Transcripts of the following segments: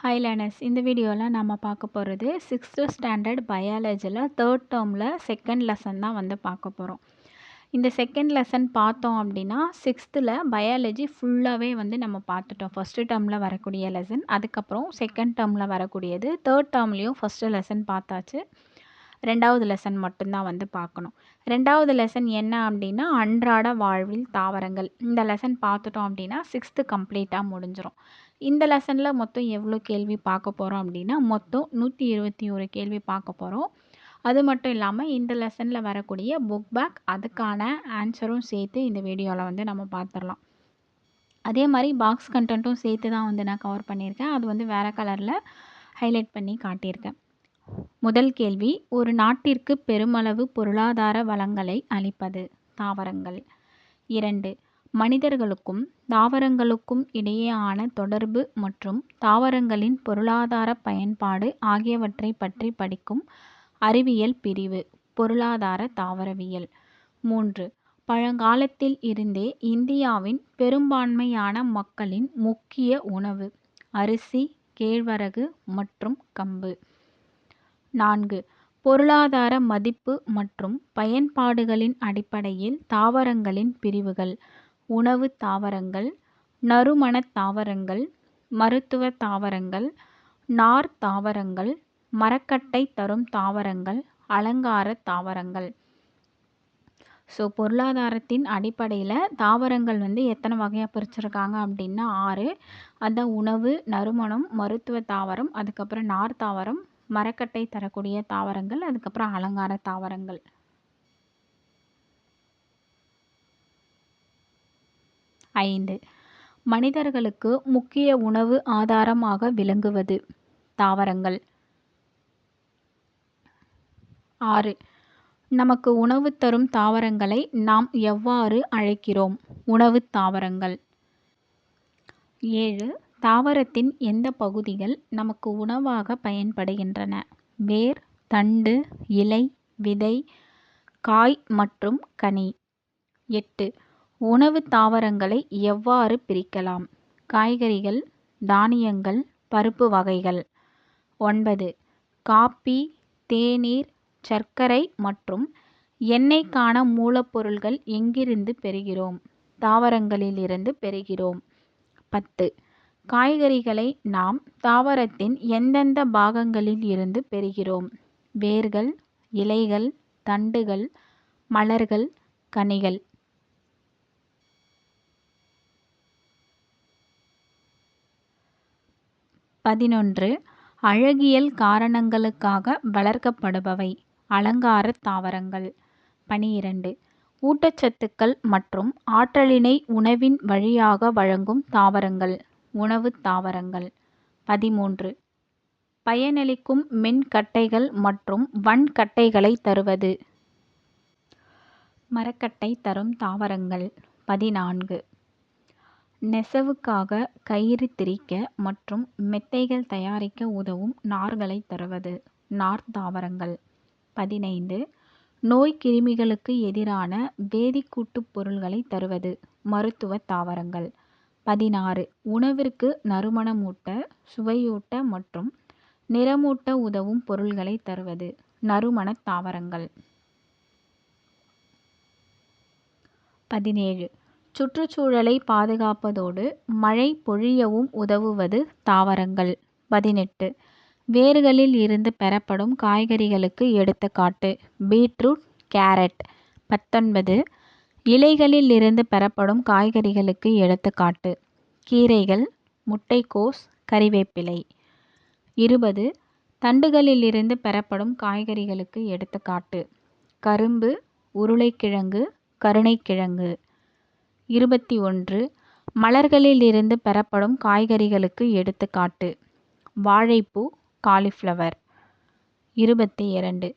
Hi learners இந்த வீடியோவில் நம்ம பார்க்க போகிறது சிக்ஸ்த்து ஸ்டாண்டர்ட் பயாலஜியில் தேர்ட் டேர்மில் செகண்ட் லெசன் தான் வந்து பார்க்க போகிறோம் இந்த செகண்ட் லெசன் பார்த்தோம் அப்படின்னா சிக்ஸ்த்தில் பயாலஜி ஃபுல்லாகவே வந்து நம்ம பார்த்துட்டோம். ஃபஸ்ட்டு டேர்மில் வரக்கூடிய லெசன் அதுக்கப்புறம் செகண்ட் டேர்மில் வரக்கூடியது தேர்ட் டேர்ம்லேயும் ஃபஸ்ட்டு லெசன் பார்த்தாச்சு. ரெண்டாவது லெசன் மட்டும்தான் வந்து பார்க்கணும். ரெண்டாவது லெசன் என்ன அப்படின்னா அன்றாட வாழ்வில் தாவரங்கள். இந்த லெசன் பார்த்துட்டோம் அப்படின்னா சிக்ஸ்த்து கம்ப்ளீட்டாக முடிஞ்சிடும் இந்த லெசனில் மொத்தம் எவ்வளோ கேள்வி பார்க்க போகிறோம் அப்படின்னா மொத்தம் நூற்றி இருபத்தி ஒரு கேள்வி பார்க்க போகிறோம் அது மட்டும் இல்லாமல் இந்த லெசனில் வரக்கூடிய புக் பேக் அதுக்கான ஆன்சரும் சேர்த்து இந்த வீடியோவில் வந்து நம்ம பார்த்துடலாம் அதே மாதிரி பாக்ஸ் கண்டென்ட்டும் சேர்த்து தான் வந்து நான் கவர் பண்ணியிருக்கேன். அது வந்து வேறு கலரில் ஹைலைட் பண்ணி காட்டியிருக்கேன். முதல் கேள்வி ஒரு நாட்டிற்கு பெருமளவு பொருளாதார வளங்களை அளிப்பது தாவரங்கள். இரண்டு மனிதர்களுக்கும் தாவரங்களுக்கும் இடையேயான தொடர்பு மற்றும் தாவரங்களின் பொருளாதார பயன்பாடு ஆகியவற்றை பற்றி படிக்கும் அறிவியல் பிரிவு பொருளாதார தாவரவியல். மூன்று. பழங்காலத்தில் இருந்தே இந்தியாவின் பெரும்பான்மையான மக்களின் முக்கிய உணவு அரிசி கேழ்வரகு மற்றும் கம்பு. நான்கு. பொருளாதார மதிப்பு மற்றும் பயன்பாடுகளின் அடிப்படையில் தாவரங்களின் பிரிவுகள் உணவு தாவரங்கள் நறுமணத் தாவரங்கள் மருத்துவ தாவரங்கள் நார் தாவரங்கள் மரக்கட்டை தரும் தாவரங்கள் அலங்கார தாவரங்கள். ஸோ பொருளாதாரத்தின் அடிப்படையில் தாவரங்கள் வந்து எத்தனை வகையாக பிரிச்சிருக்காங்க அப்படின்னா ஆறு. அதுதான் உணவு நறுமணம் மருத்துவ தாவரம் அதுக்கப்புறம் நார் தாவரம் மரக்கட்டை தரக்கூடிய தாவரங்கள் அதுக்கப்புறம் அலங்கார தாவரங்கள். ஐந்து. மனிதர்களுக்கு முக்கிய உணவு ஆதாரமாக விளங்குவது. தாவரங்கள். ஆறு. நமக்கு உணவு தரும் தாவரங்களை நாம் எவ்வாறு அழைக்கிறோம்? உணவு தாவரங்கள். ஏழு. தாவரத்தின் எந்த பகுதிகள் நமக்கு உணவாக பயன்படுகின்றன? வேர் தண்டு இலை விதை காய் மற்றும் கனி. எட்டு. உணவு தாவரங்களை எவ்வாறு பிரிக்கலாம்? காய்கறிகள் தானியங்கள் பருப்பு வகைகள். ஒன்பது. காப்பி தேநீர் சர்க்கரை மற்றும் எண்ணெய்க்கான மூலப்பொருள்கள் எங்கிருந்து பெறுகிறோம்? தாவரங்களிலிருந்து பெறுகிறோம். பத்து. காய்கறிகளை நாம் தாவரத்தின் எந்தெந்த பாகங்களில் இருந்து பெறுகிறோம்? வேர்கள் இலைகள் தண்டுகள் மலர்கள் கனிகள். பதினொன்று அழகியல் காரணங்களுக்காக வளர்க்கப்படுபவை. அலங்கார தாவரங்கள். பனிரெண்டு ஊட்டச்சத்துக்கள் மற்றும் ஆற்றலினை உணவின் வழியாக வழங்கும் தாவரங்கள். உணவு தாவரங்கள். பதிமூன்று பயனளிக்கும் மென்கட்டைகள் மற்றும் வன்கட்டைகளை தருவது. மரக்கட்டை தரும் தாவரங்கள். பதினான்கு நெசவுக்காக கயிறு திரிக்க மற்றும் மெத்தைகள் தயாரிக்க உதவும் நார்களை தருவது. நார் தாவரங்கள். பதினைந்து. நோய் கிருமிகளுக்கு எதிரான வேதிக்கூட்டுப் பொருள்களை தருவது. மருத்துவ தாவரங்கள். பதினாறு. உணவிற்கு நறுமணமூட்ட சுவையூட்ட மற்றும் நிறமூட்ட உதவும் பொருள்களை தருவது. நறுமணத் தாவரங்கள். பதினேழு. சுற்றுச்சூழலை பாதுகாப்பதோடு மழை பொழியவும் உதவுவது தாவரங்கள். பதினெட்டு. வேர்களில் இருந்து பெறப்படும் காய்கறிகளுக்கு எடுத்துக்காட்டு. Beetroot carrot. பத்தொன்பது. இலைகளில் இருந்து பெறப்படும் காய்கறிகளுக்கு எடுத்துக்காட்டு. கீரைகள் முட்டைக்கோஸ் கறிவேப்பிலை. இருபது. தண்டுகளிலிருந்து பெறப்படும் காய்கறிகளுக்கு எடுத்துக்காட்டு. கரும்பு உருளைக்கிழங்கு கருணைக்கிழங்கு. இருபத்தி ஒன்று. மலர்களிலிருந்து பெறப்படும் காய்கறிகளுக்கு எடுத்துக்காட்டு. வாழைப்பூ காலிஃப்ளவர். இருபத்தி இரண்டு.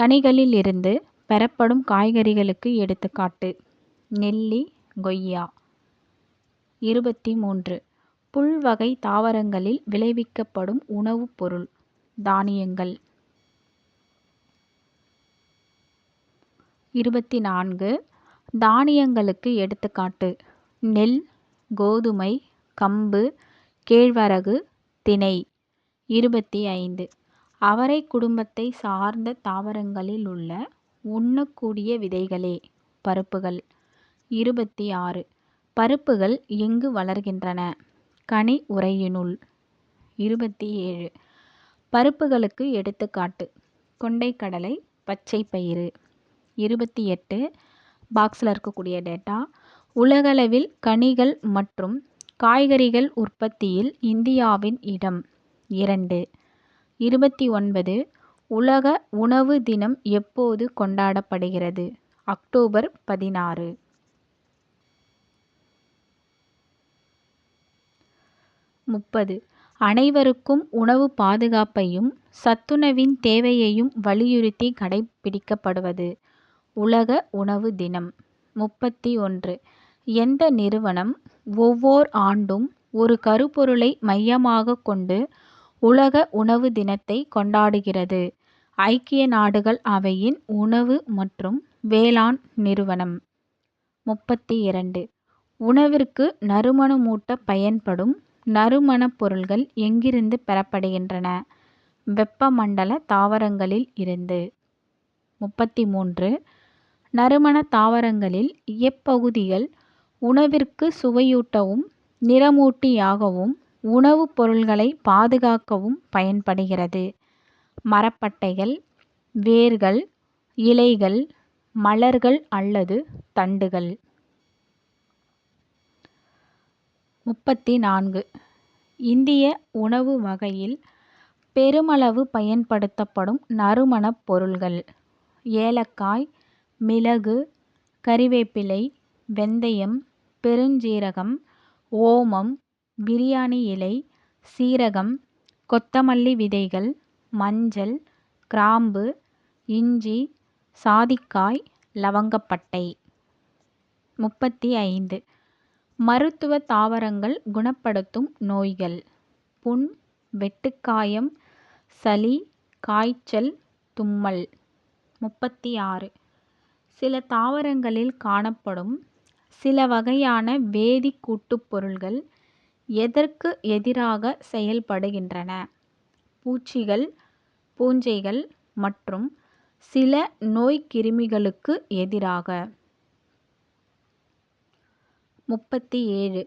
கனிகளில் இருந்து பெறப்படும் காய்கறிகளுக்கு எடுத்துக்காட்டு. நெல்லி கொய்யா. இருபத்தி மூன்று. புல் வகை தாவரங்களில் விளைவிக்கப்படும் உணவுப் பொருள் தானியங்கள். இருபத்தி நான்கு. தானியங்களுக்கு எடுத்துக்காட்டு. நெல் கோதுமை கம்பு கேழ்வரகு தினை இருபத்தி ஐந்து அவரை குடும்பத்தை சார்ந்த தாவரங்களில் உள்ள உண்ணக்கூடிய விதைகளே பருப்புகள். இருபத்தி ஆறு பருப்புகள் எங்கு வளர்கின்றன? கனி உரையினுள். இருபத்தி ஏழு பருப்புகளுக்கு எடுத்துக்காட்டு. கொண்டைக்கடலை பச்சை பயிறு இருபத்தி எட்டு பாக்ஸில் இருக்கக்கூடிய டேட்டா உலகளவில் கனிகள் மற்றும் காய்கறிகள் உற்பத்தியில் இந்தியாவின் இடம் இரண்டு. இருபத்தி ஒன்பது உலக உணவு தினம் எப்போது கொண்டாடப்படுகிறது? அக்டோபர் பதினாறு. முப்பது அனைவருக்கும் உணவு பாதுகாப்பையும் சத்துணவின் தேவையையும் வலியுறுத்தி கடைபிடிக்கப்படுவது. உலக உணவு தினம் முப்பத்தி ஒன்று. எந்த நிறுவனம் ஒவ்வோர் ஆண்டும் ஒரு கருப்பொருளை மையமாக கொண்டு உலக உணவு தினத்தை கொண்டாடுகிறது? ஐக்கிய நாடுகள் அவையின் உணவு மற்றும் வேளாண் நிறுவனம் முப்பத்தி இரண்டு. உணவிற்கு நறுமணமூட்ட பயன்படும் நறுமணப் பொருள்கள் எங்கிருந்து பெறப்படுகின்றன? வெப்பமண்டல தாவரங்களில் இருந்து முப்பத்தி மூன்று. நறுமண தாவரங்களில் எப்பகுதிகள் உணவிற்கு சுவையூட்டவும் நிறமூட்டியாகவும் உணவுப் பொருள்களை பாதுகாக்கவும் பயன்படுகிறது. மரப்பட்டைகள் வேர்கள் இலைகள் மலர்கள் அல்லது தண்டுகள். முப்பத்தி நான்கு இந்திய உணவு வகையில் பெருமளவு பயன்படுத்தப்படும் நறுமணப் பொருள்கள். ஏலக்காய் மிளகு கறிவேப்பிலை வெந்தயம் பெருஞ்சீரகம் ஓமம் பிரியாணி இலை சீரகம் கொத்தமல்லி விதைகள் மஞ்சள் கிராம்பு இஞ்சி சாதிக்காய் லவங்கப்பட்டை. முப்பத்தி ஐந்து. மருத்துவ தாவரங்கள் குணப்படுத்தும் நோய்கள். புண் வெட்டுக்காயம் சளி காய்ச்சல் தும்மல். முப்பத்தி ஆறு. சில தாவரங்களில் காணப்படும் சில வகையான வேதிக் கூட்டுப்பொருள்கள் எதற்கு எதிராக செயல்படுகின்றன? பூச்சிகள் பூஞ்சைகள் மற்றும் சில நோய்க்கிருமிகளுக்கு எதிராக. முப்பத்தி ஏழு.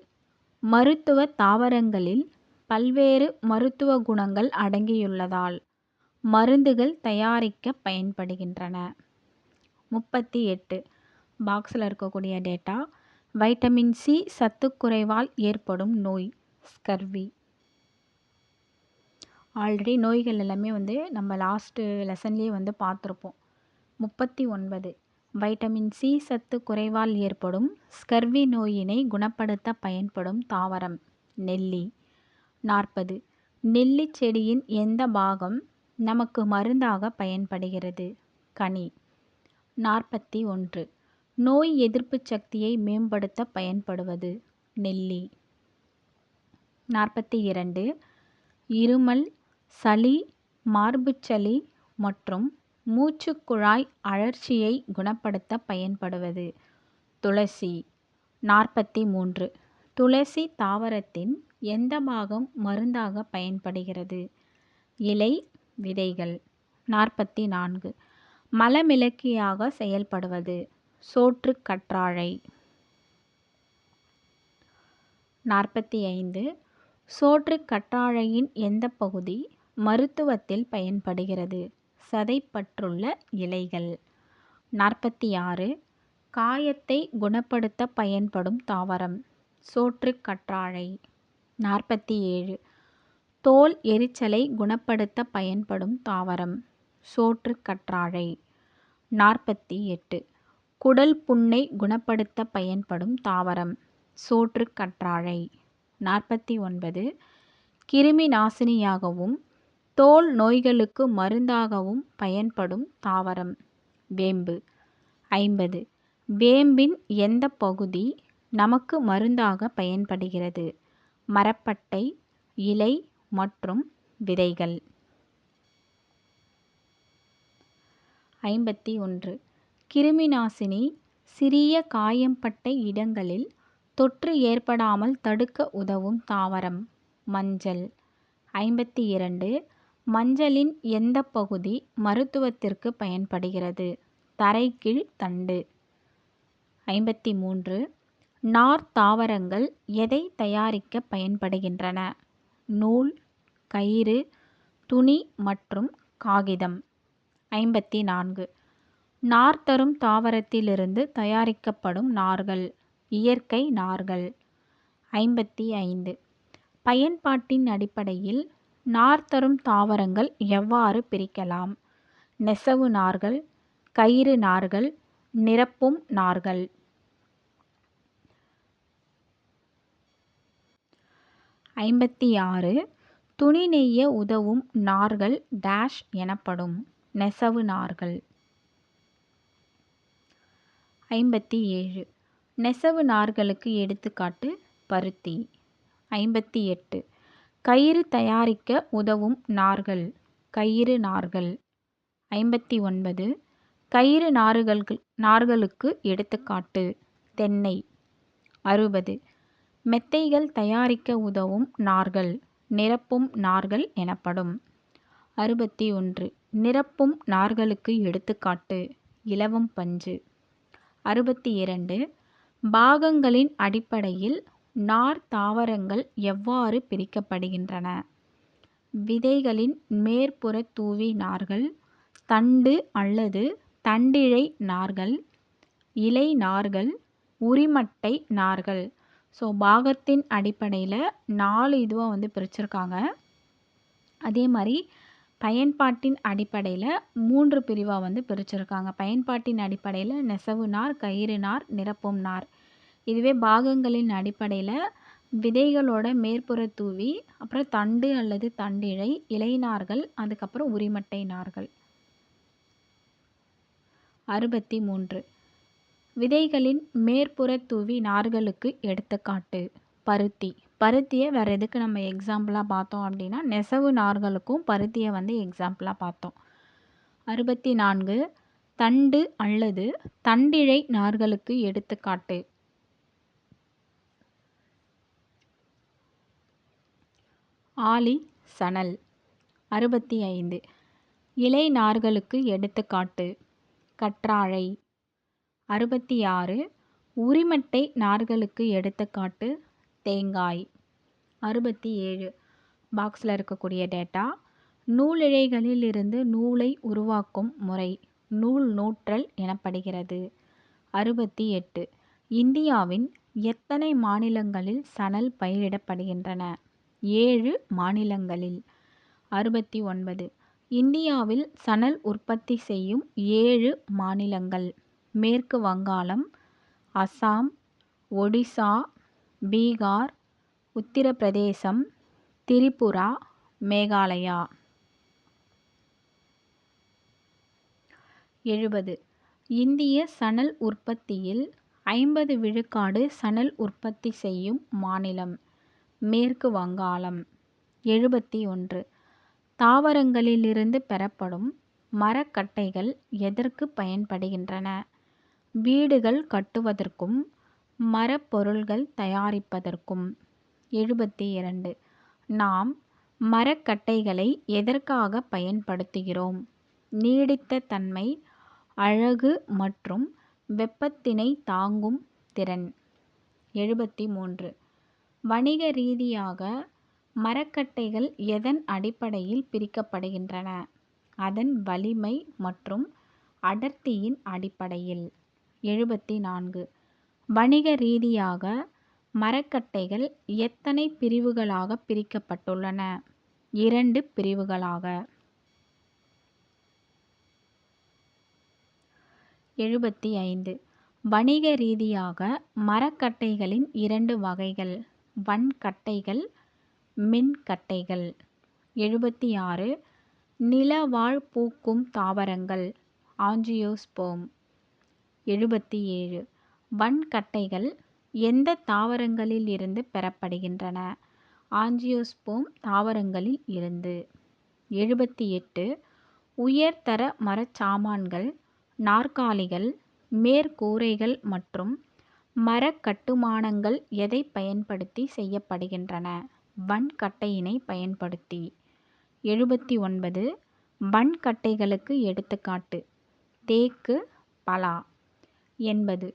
மருத்துவ தாவரங்களில் பல்வேறு மருத்துவ குணங்கள் அடங்கியுள்ளதால் மருந்துகள் தயாரிக்க பயன்படுகின்றன. முப்பத்தி எட்டு. பாக்ஸில் இருக்கக்கூடிய டேட்டா வைட்டமின் சி சத்துக்குறைவால் ஏற்படும் நோய் ஸ்கர்வி ஆல்ரெடி நோய்கள் எல்லாமே வந்து நம்ம லாஸ்ட்டு லெசன்லேயே வந்து பார்த்துருப்போம். முப்பத்தி ஒன்பது. வைட்டமின் சி சத்து குறைவால் ஏற்படும் ஸ்கர்வி நோயினை குணப்படுத்த பயன்படும் தாவரம் நெல்லி. நாற்பது. நெல்லி செடியின் எந்த பாகம் நமக்கு மருந்தாக பயன்படுகிறது? கனி. நாற்பத்தி ஒன்று. நோய் எதிர்ப்பு சக்தியை மேம்படுத்த பயன்படுவது நெல்லி. நாற்பத்தி இரண்டு. இருமல் சளி மார்புச்சளி மற்றும் மூச்சுக்குழாய் அழற்சியை குணப்படுத்த பயன்படுவது துளசி. நாற்பத்தி மூன்று. துளசி தாவரத்தின் எந்த பாகம் மருந்தாக பயன்படுகிறது? இலை விதைகள். நாற்பத்தி நான்கு. மலமிளக்கியாக செயல்படுவது. சோற்று கற்றாழை. நாற்பத்தி ஐந்து சோற்று கற்றாழையின் எந்த பகுதி மருத்துவத்தில் பயன்படுகிறது? சதைப்பற்றுள்ள இலைகள். நாற்பத்தி ஆறு காயத்தை குணப்படுத்த பயன்படும் தாவரம். சோற்று கற்றாழை. நாற்பத்தி ஏழு தோல் எரிச்சலை குணப்படுத்த பயன்படும் தாவரம். சோற்று கற்றாழை. நாற்பத்தி எட்டு குடல் புண்ணை குணப்படுத்த பயன்படும் தாவரம் சோற்று கற்றாழை. நாற்பத்தி ஒன்பது கிருமி நாசினியாகவும் தோல் நோய்களுக்கு மருந்தாகவும் பயன்படும் தாவரம் வேம்பு. ஐம்பது. வேம்பின் எந்த பகுதி நமக்கு மருந்தாக பயன்படுகிறது? மரப்பட்டை இலை மற்றும் விதைகள். ஐம்பத்தி ஒன்று. கிருமிநாசினி சிறிய காயம்பட்ட இடங்களில் தொற்று ஏற்படாமல் தடுக்க உதவும் தாவரம் மஞ்சள். ஐம்பத்தி இரண்டு. மஞ்சளின் எந்த பகுதி மருத்துவத்திற்கு பயன்படுகிறது? தரைக்கீழ் தண்டு. ஐம்பத்தி மூன்று. நார் தாவரங்கள் எதை தயாரிக்க பயன்படுகின்றன? நூல் கயிறு துணி மற்றும் காகிதம். ஐம்பத்தி நான்கு நார் தரும் தாவரத்திலிருந்து தயாரிக்கப்படும் நார்கள். இயற்கை நார்கள். ஐம்பத்தி ஐந்து பயன்பாட்டின் அடிப்படையில் நார் தரும் தாவரங்கள் எவ்வாறு பிரிக்கலாம்? நெசவு நார்கள் கயிறு நார்கள் நிரப்பும் நார்கள். ஐம்பத்தி ஆறு துணி நெய்ய உதவும் நார்கள் டேஷ் எனப்படும். நெசவு நார்கள் ஐம்பத்தி ஏழு நெசவு நார்களுக்கு எடுத்துக்காட்டு பருத்தி. ஐம்பத்தி எட்டு கயிறு தயாரிக்க உதவும் நார்கள். கயிறு நார்கள். ஐம்பத்தி ஒன்பது கயிறு நாறுகளுக்கு நார்களுக்கு எடுத்துக்காட்டு தென்னை. அறுபது. மெத்தைகள் தயாரிக்க உதவும் நார்கள். நிரப்பும் நார்கள் எனப்படும். அறுபத்தி ஒன்று நிரப்பும் நார்களுக்கு எடுத்துக்காட்டு. இலவம் பஞ்சு. அறுபத்தி இரண்டு பாகங்களின் அடிப்படையில் நார் தாவரங்கள் எவ்வாறு பிரிக்கப்படுகின்றன? விதைகளின் மேற்புற தூவி நார்கள் தண்டு அல்லது தண்டிழை நார்கள் இலை நார்கள் உரிமட்டை நார்கள். ஸோ பாகத்தின் அடிப்படையில் நாலு இதுவாக வந்து பிரிச்சிருக்காங்க. அதே மாதிரி பயன்பாட்டின் அடிப்படையில் மூன்று பிரிவாக வந்து பிரிச்சுருக்காங்க. பயன்பாட்டின் அடிப்படையில் நெசவு நார் கயிறு நார் நிரப்பும் நார். இதுவே பாகங்களின் அடிப்படையில் விதைகளோட மேற்புற தூவி அப்புறம் தண்டு அல்லது தண்டிழை இலைநார்கள் அதுக்கப்புறம் உரிமட்டை நார்கள். அறுபத்தி மூன்று விதைகளின் மேற்புற தூவி நார்களுக்கு எடுத்துக்காட்டு பருத்தி. பருத்தியை வேறு எதுக்கு நம்ம எக்ஸாம்பிளாக பார்த்தோம் அப்படின்னா நெசவு நார்களுக்கும் பருத்தியை வந்து எக்ஸாம்பிளாக பார்த்தோம். அறுபத்தி நான்கு தண்டு அல்லது தண்டிழை நார்களுக்கு எடுத்துக்காட்டு. ஆலி சணல். அறுபத்தி ஐந்து இலை நார்களுக்கு எடுத்துக்காட்டு. கற்றாழை. அறுபத்தி ஆறு உரிமட்டை நார்களுக்கு எடுத்துக்காட்டு. தேங்காய். அறுபத்தி ஏழு. பாக்ஸில் இருக்கக்கூடிய டேட்டா நூலிழைகளில் இருந்து நூலை உருவாக்கும் முறை. நூல் நூற்றல் எனப்படுகிறது. அறுபத்தி எட்டு. இந்தியாவின் எத்தனை மாநிலங்களில் சணல் பயிரிடப்படுகின்றன? ஏழு மாநிலங்களில். அறுபத்தி ஒன்பது. இந்தியாவில் சணல் உற்பத்தி செய்யும் ஏழு மாநிலங்கள். மேற்கு வங்காளம் அசாம் ஒடிசா பீகார் உத்திரப்பிரதேசம் திரிபுரா மேகாலயா. எழுபது. இந்திய சணல் உற்பத்தியில் ஐம்பது விழுக்காடு சணல் உற்பத்தி செய்யும் மாநிலம் மேற்கு வங்காளம். எழுபத்தி ஒன்று. தாவரங்களிலிருந்து பெறப்படும் மரக்கட்டைகள் எதற்கு பயன்படுகின்றன? வீடுகள் கட்டுவதற்கும் மரப்பொருள்கள் தயாரிப்பதற்கும். எழுபத்தி இரண்டு. நாம் மரக்கட்டைகளை எதற்காக பயன்படுத்துகிறோம்? நீடித்த தன்மை அழகு மற்றும் வெப்பத்தினை தாங்கும் திறன். எழுபத்தி மூன்று. வணிக ரீதியாக மரக்கட்டைகள் எதன் அடிப்படையில் பிரிக்கப்படுகின்றன? அதன் வலிமை மற்றும் அடர்த்தியின் அடிப்படையில். எழுபத்தி நான்கு. வணிக ரீதியாக மரக்கட்டைகள் எத்தனை பிரிவுகளாக பிரிக்கப்பட்டுள்ளன? இரண்டு பிரிவுகளாக. எழுபத்தி ஐந்து. வணிக ரீதியாக மரக்கட்டைகளின் இரண்டு வகைகள் வன்கட்டைகள் மின்கட்டைகள். எழுபத்தி ஆறு. நிலவாழ் பூக்கும் தாவரங்கள் ஆஞ்சியோஸ்போம். எழுபத்தி ஏழு. வன்கட்டைகள் எந்த தாவரங்களில் இருந்து பெறப்படுகின்றன? ஆஞ்சியோஸ்போம் தாவரங்களில் இருந்து. எழுபத்தி எட்டு. உயர்தர மரச்சாமான்கள் நாற்காலிகள் மேற்கூரைகள் மற்றும் மரக்கட்டுமானங்கள் எதை பயன்படுத்தி செய்யப்படுகின்றன? வன்கட்டையினை பயன்படுத்தி. எழுபத்தி ஒன்பது. வன்கட்டைகளுக்கு எடுத்துக்காட்டு. தேக்கு பலா. எண்பது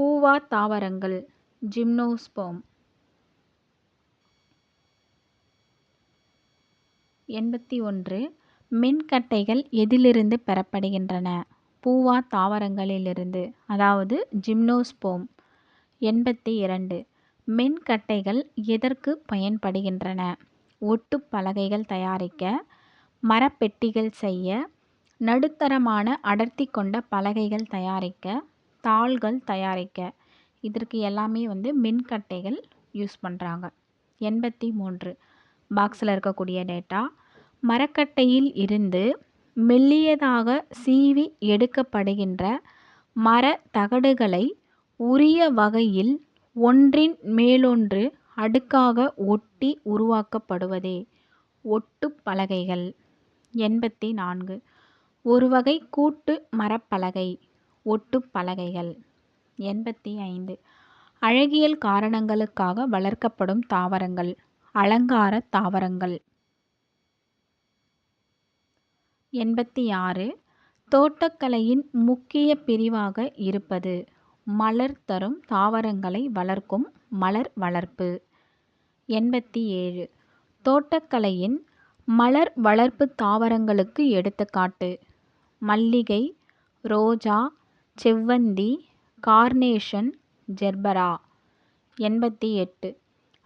பூவா தாவரங்கள் ஜிம்னோஸ்போம். எண்பத்தி ஒன்று. மின்கட்டைகள் எதிலிருந்து பெறப்படுகின்றன? பூவா தாவரங்களிலிருந்து அதாவது ஜிம்னோஸ்போம். எண்பத்தி இரண்டு. மின்கட்டைகள் எதற்கு பயன்படுகின்றன? ஒட்டு பலகைகள் தயாரிக்க மரப்பெட்டிகள் செய்ய நடுத்தரமான அடர்த்தி கொண்ட பலகைகள் தயாரிக்க தாள்கள் தயாரிக்க. இதற்கு எல்லாமே வந்து மின்கட்டைகள் யூஸ் பண்ணுறாங்க எண்பத்தி மூன்று. பாக்ஸில் இருக்கக்கூடிய டேட்டா. மரக்கட்டையில் இருந்து மெல்லியதாக சீவி எடுக்கப்படுகின்ற மர தகடுகளை உரிய வகையில் ஒன்றின் மேலொன்று அடுக்காக ஒட்டி உருவாக்கப்படுவதே ஒட்டு பலகைகள். எண்பத்தி நான்கு. ஒரு வகை கூட்டு மரப்பலகை. ஒட்டுப் பலகைகள். எண்பத்தி ஐந்து அழகியல் காரணங்களுக்காக வளர்க்கப்படும் தாவரங்கள். அலங்கார தாவரங்கள். எண்பத்தி ஆறு தோட்டக்கலையின் முக்கிய பிரிவாக இருப்பது. மலர் தரும் தாவரங்களை வளர்க்கும் மலர் வளர்ப்பு. எண்பத்தி ஏழு தோட்டக்கலையின் மலர் வளர்ப்பு தாவரங்களுக்கு எடுத்துக்காட்டு. மல்லிகை ரோஜா செவ்வந்தி கார்னேஷன் ஜெர்பரா. எண்பத்தி எட்டு.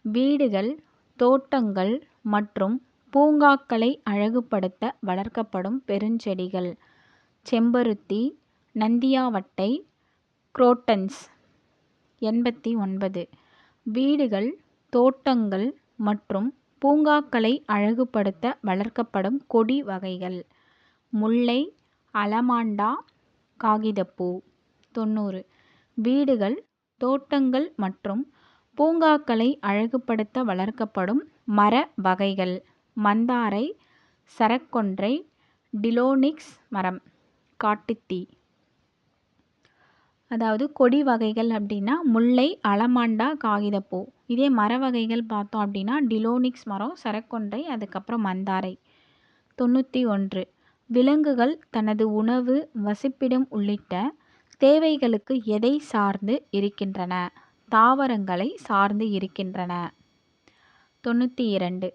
வீடுகள் தோட்டங்கள் மற்றும் பூங்காக்களை அழகுபடுத்த வளர்க்கப்படும் பெருஞ்செடிகள். செம்பருத்தி நந்தியாவட்டை குரோட்டன்ஸ். எண்பத்தி ஒன்பது. வீடுகள் தோட்டங்கள் மற்றும் பூங்காக்களை அழகுபடுத்த வளர்க்கப்படும் கொடி வகைகள். முல்லை அலமாண்டா காகிதப்பூ. தொண்ணூறு. வீடுகள் தோட்டங்கள் மற்றும் பூங்காக்களை அழகுபடுத்த வளர்க்கப்படும் மர வகைகள். மந்தாரை சரக்கொன்றை டிலோனிக்ஸ் மரம் காட்டுத்தீ. அதாவது கொடி வகைகள் அப்படின்னா முல்லை அலமாண்டா காகிதப்பூ. இதே மர வகைகள் பார்த்தோம் அப்படின்னா டிலோனிக்ஸ் மரம் சரக்கொன்றை அதுக்கப்புறம் மந்தாரை. தொண்ணூற்றி ஒன்று. விலங்குகள் தனது உணவு வசிப்பிடம் உள்ளிட்ட தேவைகளுக்கு எதை சார்ந்து இருக்கின்றன? தாவரங்களை சார்ந்து இருக்கின்றன. தொண்ணூற்றி இரண்டு.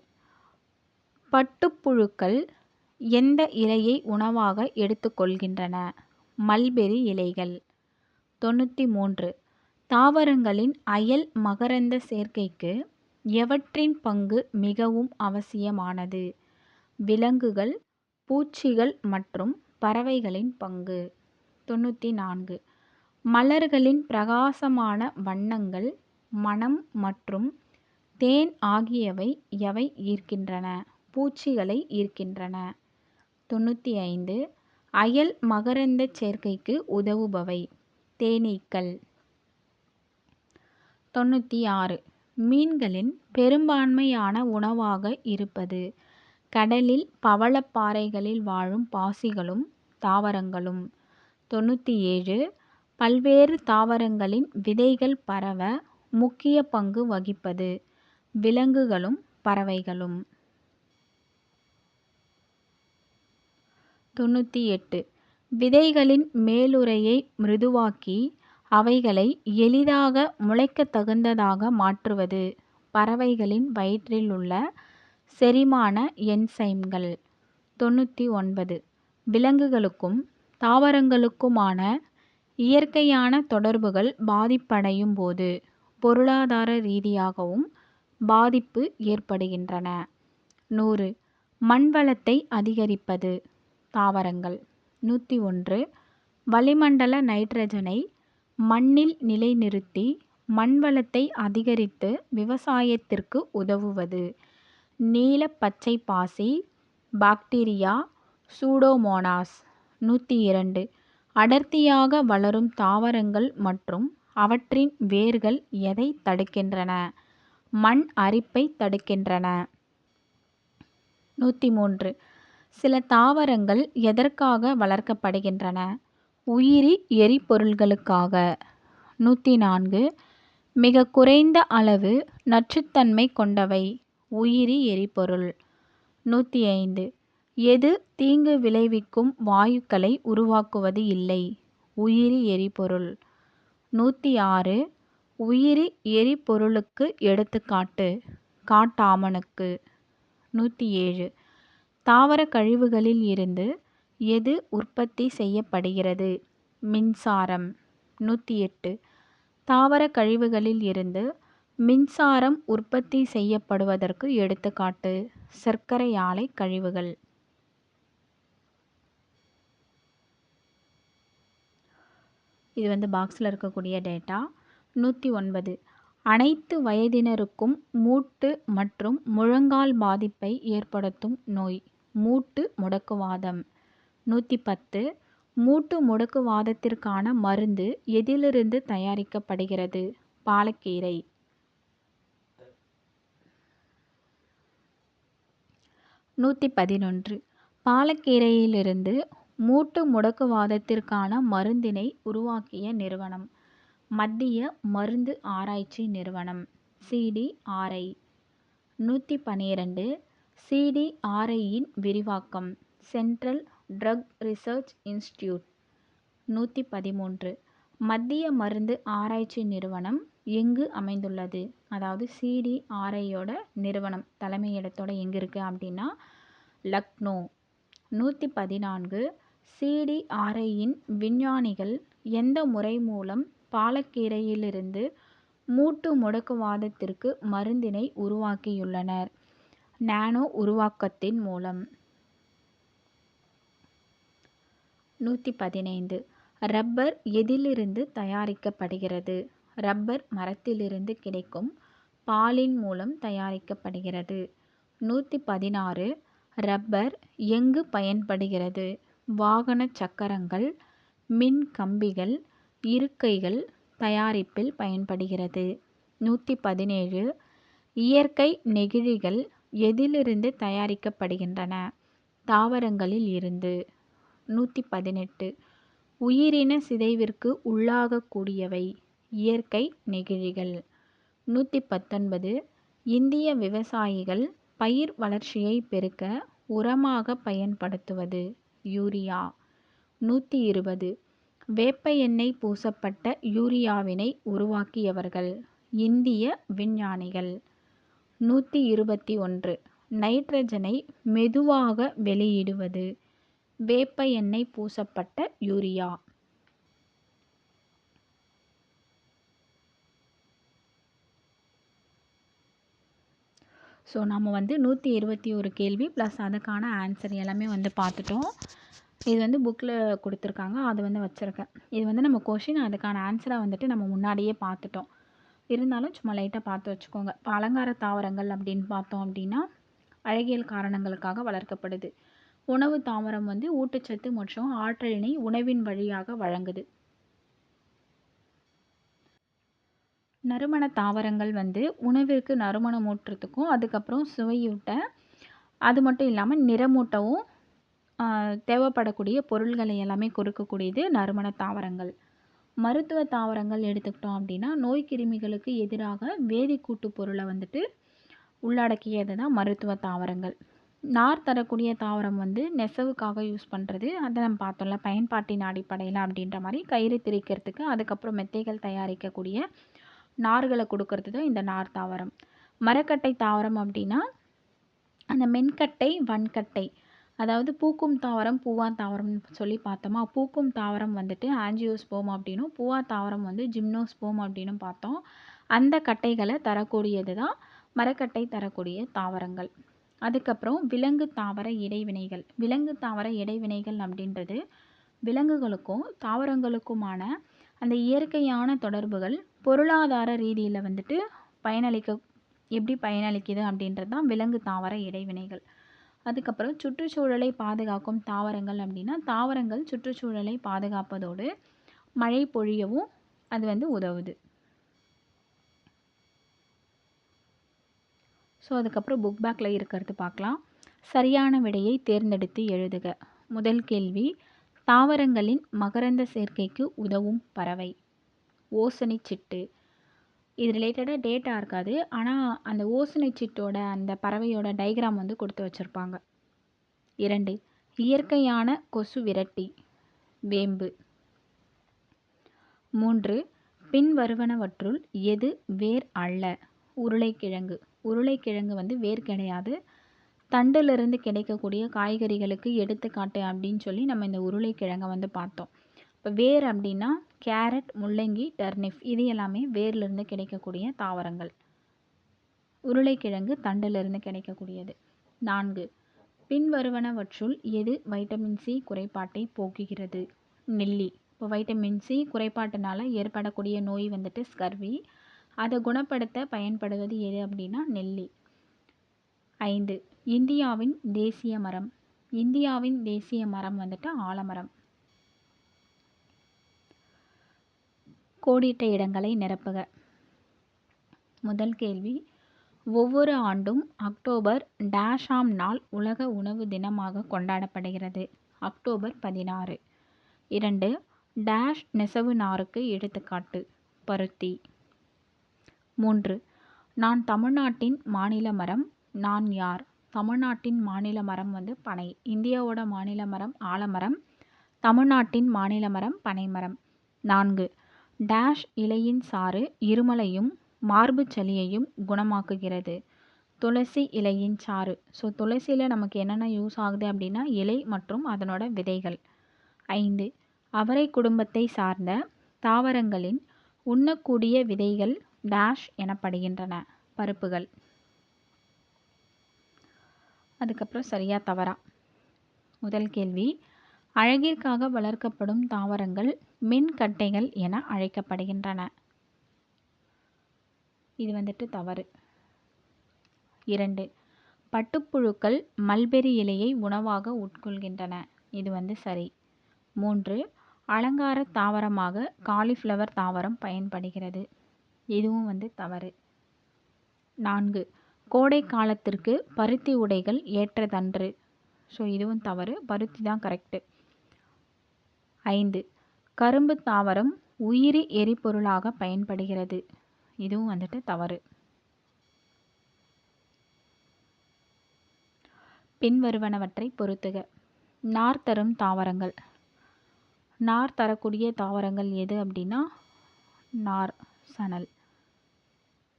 பட்டுப்புழுக்கள் எந்த இலையை உணவாக எடுத்துக்கொள்கின்றன மல்பெரி இலைகள். தொண்ணூற்றி மூன்று. தாவரங்களின் அயல் மகரந்த சேர்க்கைக்கு எவற்றின் பங்கு மிகவும் அவசியமானது? விலங்குகள் பூச்சிகள் மற்றும் பறவைகளின் பங்கு. தொண்ணூற்றி நான்கு மலர்களின் பிரகாசமான வண்ணங்கள் மணம் மற்றும் தேன் ஆகியவை எவை ஈர்க்கின்றன? பூச்சிகளை ஈர்க்கின்றன. தொண்ணூற்றி ஐந்து அயல் மகரந்த சேர்க்கைக்கு உதவுபவை. தேனீக்கள். தொண்ணூற்றி ஆறு மீன்களின் பெரும்பான்மையான உணவாக இருப்பது. கடலில் பவளப்பாறைகளில் வாழும் பாசிகளும் தாவரங்களும். தொண்ணூற்றி ஏழு பல்வேறு தாவரங்களின் விதைகள் பரவ முக்கிய பங்கு வகிப்பது விலங்குகளும் பறவைகளும். தொண்ணூற்றி எட்டு விதைகளின் மேலுறையை மிருதுவாக்கி அவைகளை எளிதாக முளைக்கத் தகுந்ததாக மாற்றுவது பறவைகளின் வயிற்றில் உள்ள செரிமான என்சைம்கள். தொண்ணூற்றி ஒன்பது. விலங்குகளுக்கும் தாவரங்களுக்குமான இயற்கையான தொடர்புகள் பாதிப்படையும் போது பொருளாதார ரீதியாகவும் பாதிப்பு ஏற்படுகின்றன. நூறு. மண்வளத்தை அதிகரிப்பது. தாவரங்கள். நூற்றி ஒன்று. வளிமண்டல நைட்ரஜனை மண்ணில் நிலைநிறுத்தி மண்வளத்தை அதிகரித்து விவசாயத்திற்கு உதவுவது. நீல பச்சை பாசி பாக்டீரியா சூடோமோனாஸ். நூற்றி இரண்டு அடர்த்தியாக வளரும் தாவரங்கள் மற்றும் அவற்றின் வேர்கள் எதை தடுக்கின்றன? மண் அரிப்பை தடுக்கின்றன. நூற்றி மூன்று சில தாவரங்கள் எதற்காக வளர்க்கப்படுகின்றன? உயிரி எரிபொருள்களுக்காக. நூற்றி நான்கு மிக குறைந்த அளவு நச்சுத்தன்மை கொண்டவை. உயிரி எரிபொருள். நூற்றி ஐந்து எது தீங்கு விளைவிக்கும் வாயுக்களை உருவாக்குவது இல்லை? உயிரி எரிபொருள். நூற்றி ஆறு உயிரி எரிபொருளுக்கு எடுத்துக்காட்டு. காட்டாமணுக்கு நூற்றி ஏழு தாவர கழிவுகளில் இருந்து எது உற்பத்தி செய்யப்படுகிறது? மின்சாரம். நூற்றி எட்டு தாவர கழிவுகளில் இருந்து மின்சாரம் உற்பத்தி செய்யப்படுவதற்கு எடுத்துக்காட்டு சர்க்கரை ஆலை கழிவுகள். இது வந்து பாக்ஸில் இருக்கக்கூடிய டேட்டா நூற்றி ஒன்பது. அனைத்து வயதினருக்கும் மூட்டு மற்றும் முழங்கால் பாதிப்பை ஏற்படுத்தும் நோய் மூட்டு முடக்குவாதம். நூற்றி பத்து. மூட்டு முடக்குவாதத்திற்கான மருந்து எதிலிருந்து தயாரிக்கப்படுகிறது? பாலக்கீரை. நூற்றி பதினொன்று பாலக்கீரையிலிருந்து மூட்டு முடக்குவாதத்திற்கான மருந்தினை உருவாக்கிய நிறுவனம். மத்திய மருந்து ஆராய்ச்சி நிறுவனம். சிடிஆர்ஐ நூற்றி பன்னிரெண்டு சிடிஆர்ஐயின் விரிவாக்கம். Central drug research institute. நூற்றி பதிமூன்று மத்திய மருந்து ஆராய்ச்சி நிறுவனம் எங்கு அமைந்துள்ளது? அதாவது சிடிஆர்ஐயோட நிறுவனம் தலைமையிடத்தோட எங்கே இருக்குது அப்படின்னா லக்னோ. நூற்றி பதினான்கு சிடிஆர்ஐயின் விஞ்ஞானிகள் எந்த முறை மூலம் பாலக்கீரையிலிருந்து மூட்டு முடக்குவாதத்திற்கு மருந்தினை உருவாக்கியுள்ளனர்? நானோ உருவாக்கத்தின் மூலம். நூற்றி பதினைந்து ரப்பர் எதிலிருந்து தயாரிக்கப்படுகிறது? ரப்பர் மரத்திலிருந்து கிடைக்கும் பாலின் மூலம் தயாரிக்கப்படுகிறது. நூற்றி பதினாறு ரப்பர் எங்கு பயன்படுகிறது? வாகன சக்கரங்கள் மின் கம்பிகள் இருக்கைகள் தயாரிப்பில் பயன்படுகிறது. நூற்றி பதினேழு இயற்கை நெகிழிகள் எதிலிருந்து தயாரிக்கப்படுகின்றன? தாவரங்களில் இருந்து. நூற்றி பதினெட்டு உயிரின சிதைவிற்கு உள்ளாகக்கூடியவை. இயற்கை நெகிழிகள். நூற்றி பத்தொன்பது இந்திய விவசாயிகள் பயிர் வளர்ச்சியை பெருக்க உரமாக பயன்படுத்துவது யூரியா. நூற்றி இருபது வேப்ப எண்ணெய் பூசப்பட்ட யூரியாவினை உருவாக்கியவர்கள் இந்திய விஞ்ஞானிகள். நூற்றி இருபத்தி ஒன்று நைட்ரஜனை மெதுவாக வெளியிடுவது வேப்ப எண்ணெய் பூசப்பட்ட யூரியா. ஸோ நம்ம வந்து நூற்றி இருபத்தி ஒரு கேள்வி ப்ளஸ் அதுக்கான ஆன்சர் எல்லாமே வந்து பார்த்துட்டோம். இது வந்து புக்கில் கொடுத்துருக்காங்க. அது வந்து வச்சுருக்கேன். இது வந்து நம்ம கொஷின் அதுக்கான ஆன்சரை வந்துட்டு நம்ம முன்னாடியே பார்த்துட்டோம். இருந்தாலும் சும்மா லைட்டாக பார்த்து வச்சுக்கோங்க. இப்போ அலங்கார தாவரங்கள் அப்படின்னு பார்த்தோம் அப்படின்னா அழகியல் காரணங்களுக்காக வளர்க்கப்படுது. உணவு தாவரம் வந்து ஊட்டச்சத்து மற்றும் ஆற்றலினை உணவின் வழியாக வழங்குது. நறுமண தாவரங்கள் வந்து உணவிற்கு நறுமணம் ஊட்டுறதுக்கும் அதுக்கப்புறம் சுவையூட்ட அது மட்டும் இல்லாமல் நிறமூட்டவும் தேவைப்படக்கூடிய பொருள்களை எல்லாமே கொடுக்கக்கூடியது நறுமண தாவரங்கள். மருத்துவ தாவரங்கள் எடுத்துக்கிட்டோம் அப்படின்னா நோய் கிருமிகளுக்கு எதிராக வேதிக்கூட்டு பொருளை வந்துட்டு உள்ளடக்கியது தான் மருத்துவ தாவரங்கள். நார் தரக்கூடிய தாவரம் வந்து நெசவுக்காக யூஸ் பண்ணுறது அதை நம்ம பார்த்தோம்ல பயன்பாட்டின் அடிப்படையில் அப்படின்ற மாதிரி கயிறு திரிக்கிறதுக்கு அதுக்கப்புறம் மெத்தைகள் தயாரிக்கக்கூடிய நார்களை கொடுக்கறது தான் இந்த நார் தாவரம். மரக்கட்டை தாவரம் அப்படின்னா அந்த மென்கட்டை வன்கட்டை அதாவது பூக்கும் தாவரம் பூவா தாவரம்னு சொல்லி பார்த்தோமா? பூக்கும் தாவரம் வந்துட்டு ஆஞ்சியோஸ்போம் அப்படின்னும் பூவா தாவரம் வந்து ஜிம்னோஸ்போம் அப்படின்னு பார்த்தோம். அந்த கட்டைகளை தரக்கூடியது தான் மரக்கட்டை தரக்கூடிய தாவரங்கள். அதுக்கப்புறம் விலங்கு தாவர இடைவினைகள். விலங்கு தாவர இடைவினைகள் அப்படின்றது விலங்குகளுக்கும் தாவரங்களுக்குமான அந்த இயற்கையான தொடர்புகள் பொருளாதார ரீதியில் வந்துட்டு பயனளிக்க எப்படி பயனளிக்குது அப்படின்றது தான் விலங்கு தாவர இடைவினைகள். அதுக்கப்புறம் சுற்றுச்சூழலை பாதுகாக்கும் தாவரங்கள் அப்படின்னா தாவரங்கள் சுற்றுச்சூழலை பாதுகாப்பதோடு மழை பொழியவும் அது வந்து உதவுது. ஸோ அதுக்கப்புறம் புக் பேக்கில் இருக்கிறது பார்க்கலாம். சரியான விடையை தேர்ந்தெடுத்து எழுதுக. முதல் கேள்வி தாவரங்களின் மகரந்த சேர்க்கைக்கு உதவும் பறவை. ஓசனை சிட்டு. இது ரிலேட்டடாக டேட்டா இருக்காது. ஆனால் அந்த ஓசனைச்சிட்டோட அந்த பறவையோட டைக்ராம் வந்து கொடுத்து வச்சுருப்பாங்க. இரண்டு இயற்கையான கொசு விரட்டி வேம்பு. மூன்று பின்வருவனவற்றுள் எது வேர் அல்ல? உருளைக்கிழங்கு. உருளைக்கிழங்கு வந்து வேர் கிடையாது. தண்டிலிருந்து கிடைக்கக்கூடிய காய்கறிகளுக்கு எடுத்துக்காட்டு அப்படின்னு சொல்லி நம்ம இந்த உருளைக்கிழங்கை வந்து பார்த்தோம். இப்போ வேர் அப்படின்னா கேரட் முள்ளங்கி டர்னிப் இது எல்லாமே வேர்லேருந்து கிடைக்கக்கூடிய தாவரங்கள். உருளைக்கிழங்கு தண்டிலிருந்து கிடைக்கக்கூடியது. நான்கு பின்வருவனவற்றுள் எது வைட்டமின் சி குறைபாட்டை போக்குகிறது? நெல்லி. இப்போ வைட்டமின் சி குறைபாட்டினால் ஏற்படக்கூடிய நோய் வந்துட்டு ஸ்கர்வி. அதை குணப்படுத்த பயன்படுவது எது அப்படின்னா நெல்லி. ஐந்து இந்தியாவின் தேசிய மரம். இந்தியாவின் தேசிய மரம் வந்துட்டு ஆலமரம். கோடிட்ட இடங்களை நிரப்புக. முதல் கேள்வி. ஒவ்வொரு ஆண்டும் அக்டோபர் டேஷாம் நாள் உலக உணவு தினமாக கொண்டாடப்படுகிறது. அக்டோபர் பதினாறு. இரண்டு. டேஷ் நெசவு நாருக்கு எடுத்துக்காட்டு. பருத்தி. மூன்று. நான் தமிழ்நாட்டின் மாநில மரம். நான் யார்? தமிழ்நாட்டின் மாநில மரம் வந்து பனை. இந்தியாவோட மாநில மரம் ஆலமரம். தமிழ்நாட்டின் மாநில மரம் பனைமரம். நான்கு. டேஷ் இலையின் சாறு இருமலையும் மார்பு சளியையும் குணமாக்குகிறது. துளசி இலையின் சாறு. ஸோ துளசியில் நமக்கு என்னென்ன யூஸ் ஆகுது அப்படின்னா இலை மற்றும் அதனோட விதைகள். ஐந்து அவரை குடும்பத்தை சார்ந்த தாவரங்களின் உண்ணக்கூடிய விதைகள் டேஷ் எனப்படுகின்றன. பருப்புகள். அதுக்கப்புறம் சரியா தவறா. முதல் கேள்வி அழகிற்காக வளர்க்கப்படும் தாவரங்கள் மின்கட்டைகள் என அழைக்கப்படுகின்றன. இது வந்துட்டு தவறு. இரண்டு பட்டுப்புழுக்கள் மல்பெரி இலையை உணவாக உட்கொள்கின்றன. இது வந்து சரி. மூன்று அலங்கார தாவரமாக காலிஃப்ளவர் தாவரம் பயன்படுகிறது. இதுவும் வந்து தவறு. நான்கு கோடை காலத்திற்கு பருத்தி உடைகள் ஏற்றதன்று. ஸோ இதுவும் தவறு. பருத்தி தான் கரெக்டு ஐந்து. கரும்பு தாவரம் உயிரி எரிபொருளாக பயன்படுகிறது. இதுவும் வந்துட்டு தவறு. பின்வருவனவற்றை பொறுத்துக. நார் தரும் தாவரங்கள். நார் தரக்கூடிய தாவரங்கள் எது அப்படின்னா நார் சணல்.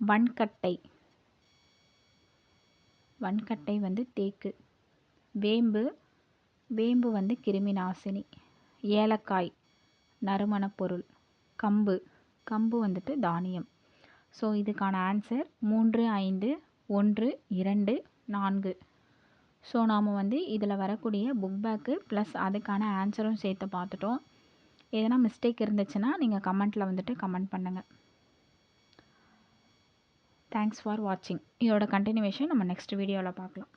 வன்கட்டை. வன்கட்டை வந்து தேக்கு. வேம்பு. வேம்பு வந்து கிருமி நாசினி. ஏலக்காய் நறுமணப் பொருள் கம்பு. கம்பு வந்துட்டு தானியம். ஸோ இதுக்கான ஆன்சர் மூன்று ஐந்து ஒன்று இரண்டு நான்கு. ஸோ நாம் வந்து இதில் வரக்கூடிய புக் பேக்கு ப்ளஸ் அதுக்கான ஆன்சரும் சேர்த்து பார்த்துட்டோம். எதனா மிஸ்டேக் இருந்துச்சுன்னா நீங்கள் கமெண்ட்டில் வந்துட்டு கமெண்ட் பண்ணுங்கள் தேங்க்ஸ் ஃபார் வாட்சிங் இதோட கண்டினியூவேஷன் நம்ம நெக்ஸ்ட் வீடியோவில் பார்க்கலாம்.